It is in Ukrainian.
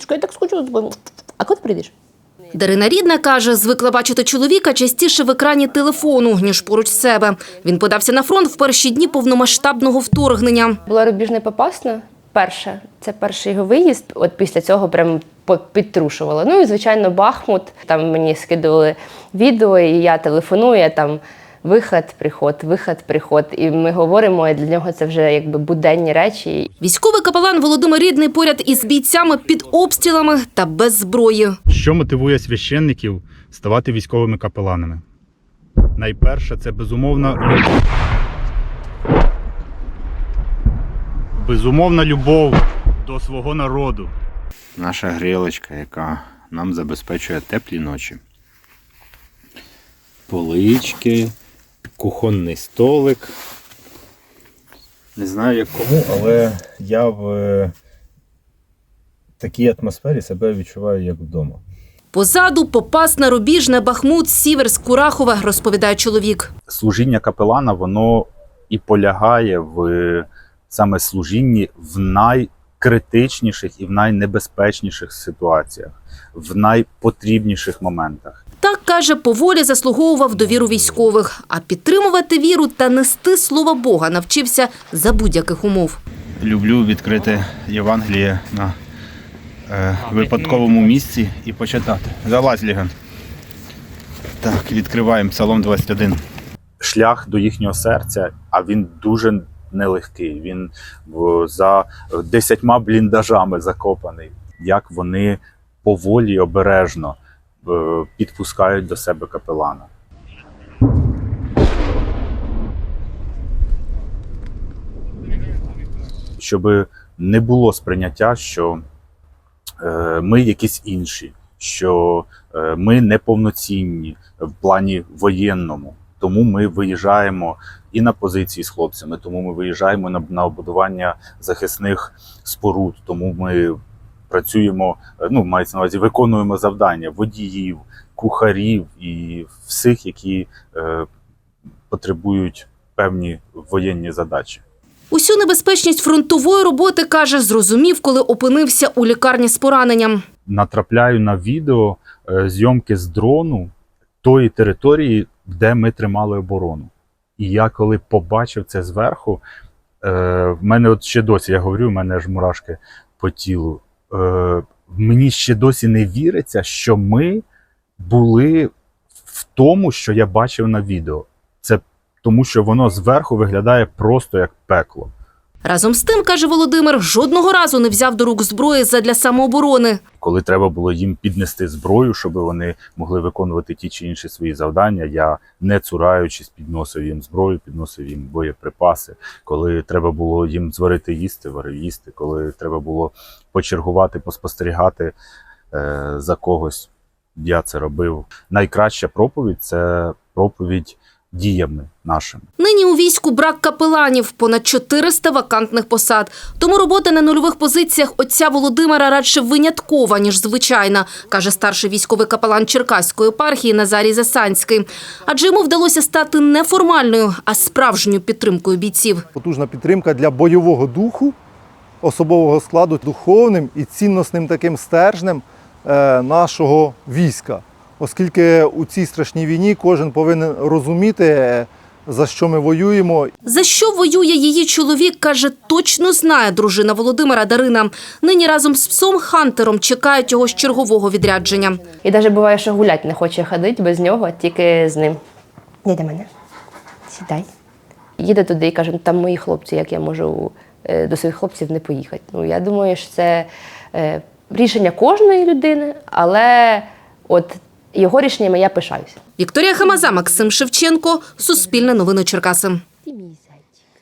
Вісточка, я так скучу за. А коли ти прийдеш? Дарина Рідна каже, звикла бачити чоловіка частіше в екрані телефону, ніж поруч себе. Він подався на фронт в перші дні повномасштабного вторгнення. Була рубіжна попасна. Перша, це перший його виїзд. От після цього прям підтрушувала. Ну і звичайно, Бахмут. Там мені скидували відео, і я телефоную. я Там виход, приход, виход, приход. І ми говоримо. І для нього це вже якби буденні речі. Військовий капелан Володимир Рідний поряд із бійцями під обстрілами та без зброї. Що мотивує священників ставати військовими капеланами? Найперше, це безумовна. Безумовна любов до свого народу. наша грілочка, яка нам забезпечує теплі ночі. Полички, кухонний столик. Не знаю, як кому, але я в е, такій атмосфері себе відчуваю як вдома. Позаду Попасна, Рубіжне, Бахмут, Сіверськ, Курахове, розповідає чоловік. Служіння капелана, воно і полягає в саме служінні в найкритичніших і в найнебезпечніших ситуаціях, в найпотрібніших моментах. Так, каже, поволі заслуговував довіру військових, а підтримувати віру та нести слово Бога навчився за будь-яких умов. Люблю відкрити Євангеліє на е, випадковому місці і почитати. Залазь, Ліган. Так, відкриваємо Псалом 21. шлях до їхнього серця, а він дуже нелегкий. Він за десятьма бліндажами закопаний. Як вони поволі, обережно підпускають до себе капелана. Щоб не було сприйняття, що е, ми якісь інші, що е, ми неповноцінні в плані воєнному. Тому ми виїжджаємо і на позиції з хлопцями, тому ми виїжджаємо на, на будування захисних споруд, тому ми працюємо, е, ну мається на увазі, виконуємо завдання водіїв, кухарів і всіх, які е, потребують певні воєнні задачі. Усю небезпечність фронтової роботи, каже, зрозумів, коли опинився у лікарні з пораненням. натрапляю на відео е, зйомки з дрону тої території, де ми тримали оборону. І я коли побачив це зверху, е, в мене от ще досі, я говорю, в мене ж мурашки по тілу. Е, мені ще досі не віриться, що ми були в тому, що я бачив на відео. Це тому, що воно зверху виглядає просто як пекло. Разом з тим, каже Володимир, жодного разу не взяв до рук зброї задля самооборони. коли треба було їм піднести зброю, щоб вони могли виконувати ті чи інші свої завдання. Я не цураючись, підносив їм зброю, підносив їм боєприпаси. Коли треба було їм зварити їсти, варив їсти. Коли треба було почергувати, поспостерігати е, за когось, я це робив. Найкраща проповідь це проповідь діями нашими. У війську брак капеланів, понад 400 вакантних посад. Тому робота на нульових позиціях отця Володимира радше виняткова, ніж звичайна, каже старший військовий капелан Черкаської епархії Назарій Засанський. Адже йому вдалося стати не формальною, а справжньою підтримкою бійців. потужна підтримка для бойового духу, особового складу, духовним і цінносним таким стержнем е, нашого війська. Оскільки у цій страшній війні кожен повинен розуміти, за що ми воюємо, За що воює її чоловік, каже, точно знає дружина Володимира Дарина. Нині разом з псом Хантером чекають його з чергового відрядження. І навіть буває, що гулять не хоче ходити без нього, тільки з ним. Не до мене. Сідай. Їде туди і каже, «Ну, там мої хлопці, як я можу е, до своїх хлопців не поїхати. Ну, я думаю, що це е, рішення кожної людини, але от його рішеннями я пишаюся. Вікторія Хамаза, Максим Шевченко, Суспільне новини Черкаси.